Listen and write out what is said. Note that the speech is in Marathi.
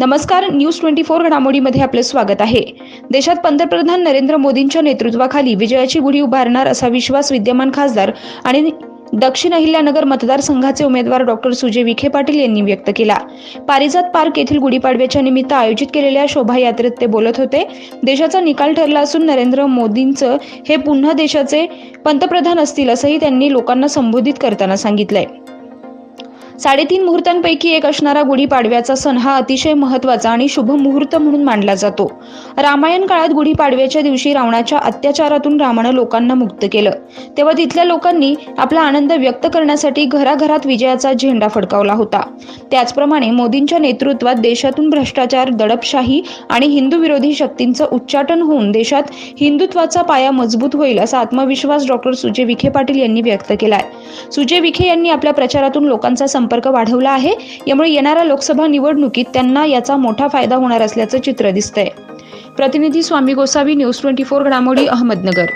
नमस्कार न्यूज ट्वेंटी फोर घडामोडीमध्ये आपलं स्वागत आहे. देशात पंतप्रधान नरेंद्र मोदींच्या नेतृत्वाखाली विजयाची गुढी उभारणार असा विश्वास विद्यमान खासदार आणि दक्षिण अहिल्यानगर मतदारसंघाचे उमेदवार डॉक्टर सुजय विखे पाटील यांनी व्यक्त केला. पारिजात पार्क येथील गुढीपाडव्याच्या निमित्त आयोजित केलेल्या शोभायात्रेत ते बोलत होते. देशाचा निकाल ठरला असून नरेंद्र मोदींचं हे पुन्हा देशाचे पंतप्रधान असतील असंही त्यांनी लोकांना संबोधित करताना सांगितलंय. साडेतीन मुहूर्तांपैकी एक असणारा गुढीपाडव्याचा सण हा अतिशय महत्त्वाचा आणि शुभ मुहूर्त म्हणून मानला जातो. रामायण काळात गुढीपाडव्याच्या दिवशी रावणाच्या अत्याचारातून रामानं लोकांना मुक्त केलं. तेव्हा तिथल्या लोकांनी आपला आनंद व्यक्त करण्यासाठी घराघरात विजयाचा झेंडा फडकावला होता. त्याचप्रमाणे मोदींच्या नेतृत्वात देशातून भ्रष्टाचार दडपशाही आणि हिंदू विरोधी शक्तींचं उच्चाटन होऊन देशात हिंदुत्वाचा पाया मजबूत होईल असा आत्मविश्वास डॉक्टर सुजय विखे पाटील यांनी व्यक्त केलाय. सुजय विखे यांनी आपल्या प्रचारातून लोकांचा संपर्क वाढवला आहे. यामुळे येणाऱ्या लोकसभा निवडणुकीत त्यांना याचा मोठा फायदा होणार असल्याचं चित्र दिसतंय. प्रतिनिधी Swami Gosavi news twenty four घडामोडी अहमदनगर.